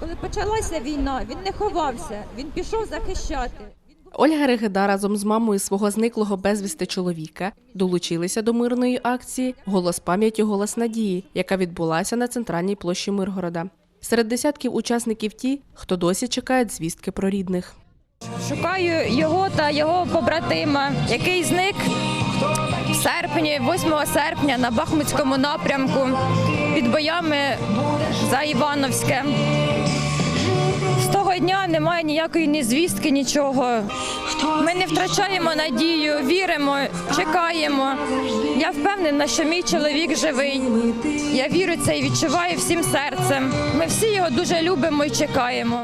Коли почалася війна, він не ховався, він пішов захищати. Ольга Регеда разом з мамою свого зниклого безвісти чоловіка долучилися до мирної акції Голос пам'яті, голос надії, яка відбулася на центральній площі Миргорода. Серед десятків учасників ті, хто досі чекають звістки про рідних. Шукаю його та його побратима, який зник в серпні, 8 серпня на Бахмутському напрямку під боями за Івановське. З того дня немає ніякої ні звістки, нічого. Ми не втрачаємо надію, віримо, чекаємо. Я впевнена, що мій чоловік живий. Я вірю це і відчуваю всім серцем. Ми всі його дуже любимо і чекаємо.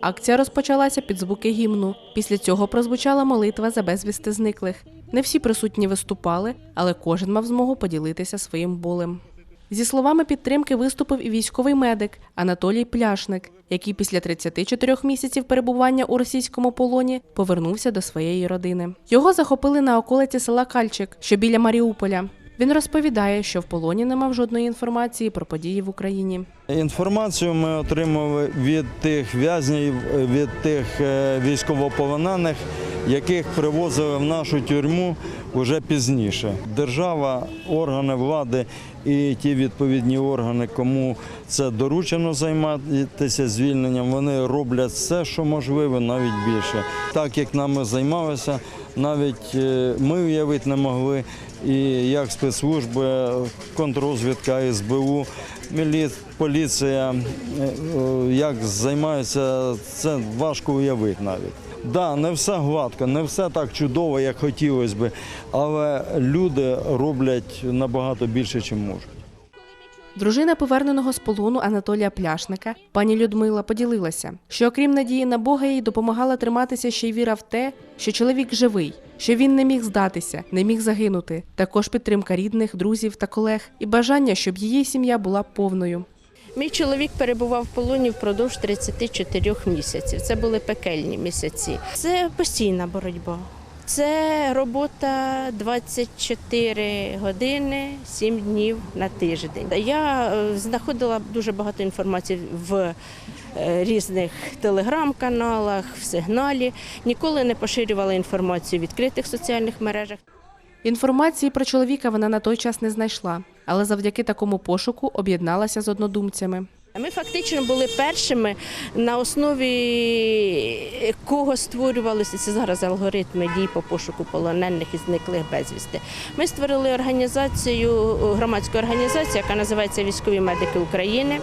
Акція розпочалася під звуки гімну. Після цього прозвучала молитва за безвісти зниклих. Не всі присутні виступали, але кожен мав змогу поділитися своїм болем. Зі словами підтримки виступив і військовий медик Анатолій Пляшник, який після 34 місяців перебування у російському полоні повернувся до своєї родини. Його захопили на околиці села Кальчик, що біля Маріуполя. Він розповідає, що в полоні не мав жодної інформації про події в Україні. Інформацію ми отримали від тих в'язнів, від тих е, військовополонених, яких привозили в нашу тюрму вже пізніше. Держава, органи влади і ті відповідні органи, кому це доручено займатися звільненням, вони роблять все, що можливо, навіть більше. Так як нами займалися, навіть е, ми уявити не могли, і як спецслужби, контррозвідка, СБУ, поліція, е, е, як займаються, це важко уявити навіть. Да, не все гладко, не все так чудово, як хотілося би, але люди роблять набагато більше, ніж можуть. Дружина поверненого з полону Анатолія Пляшника, пані Людмила, поділилася, що окрім надії на Бога їй допомагала триматися ще й віра в те, що чоловік живий, що він не міг здатися, не міг загинути. Також підтримка рідних, друзів та колег і бажання, щоб її сім'я була повною. Мій чоловік перебував в полоні впродовж 34 місяців. Це були пекельні місяці. Це постійна боротьба. Це робота 24 години, 7 днів на тиждень. Я е, знаходила дуже багато інформації в е, різних телеграм-каналах, в сигналі. Ніколи не поширювала інформацію в відкритих соціальних мережах. Інформації про чоловіка вона на той час не знайшла, але завдяки такому пошуку об'єдналася з однодумцями. Ми фактично були першими, на основі кого створювалися ці зараз алгоритми дій по пошуку полонених і зниклих безвісти. Ми створили організацію, громадську організацію, яка називається Військові медики України.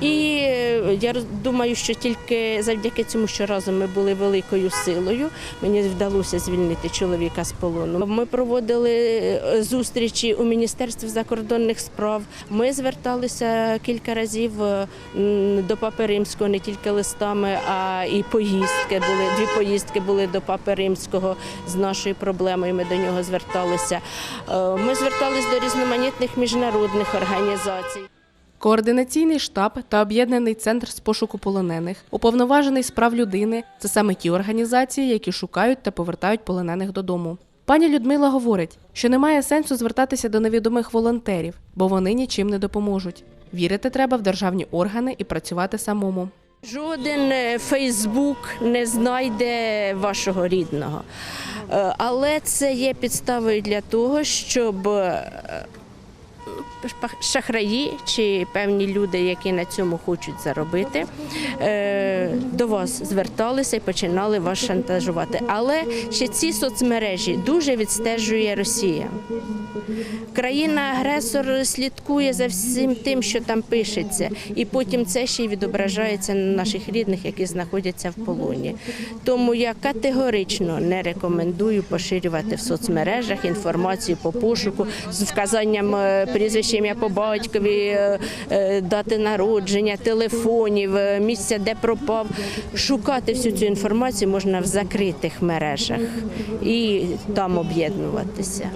І е, я думаю, що тільки завдяки цьому, що разом ми були великою силою, мені вдалося звільнити чоловіка з полону. Ми проводили е, зустрічі у Міністерстві закордонних справ. Ми зверталися кілька разів е, до Папи Римського не тільки листами, а і поїздки були. Дві поїздки були до Папи Римського з нашою проблемою. Ми до нього зверталися. Е, Ми зверталися до різноманітних міжнародних організацій. Координаційний штаб та об'єднаний центр з пошуку полонених, уповноважений з прав людини це саме ті організації, які шукають та повертають полонених додому. Пані Людмила говорить, що немає сенсу звертатися до невідомих волонтерів, бо вони нічим не допоможуть. Вірити треба в державні органи і працювати самому. Жоден е, Фейсбук не знайде вашого рідного. Е, Але це є підставою для того, щоб е, шахраї чи певні люди, які на цьому хочуть заробити, е, до вас зверталися і починали вас шантажувати. Але ще ці соцмережі дуже відстежує Росія. Країна-агресор слідкує за всім тим, що там пишеться, і потім це ще й відображається на наших рідних, які знаходяться в полоні. Тому я категорично не рекомендую поширювати в соцмережах інформацію по пошуку з вказанням е, прізвища ім'я по батькові, е, е, дати народження, телефонів, е, місця, де пропав. Шукати всю цю інформацію можна в закритих мережах і там об'єднуватися.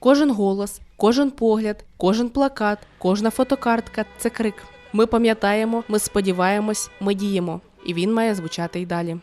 Кожен голос, кожен погляд, кожен плакат, кожна фотокартка це крик. Ми пам'ятаємо, ми сподіваємось, ми діємо, і він має звучати й далі.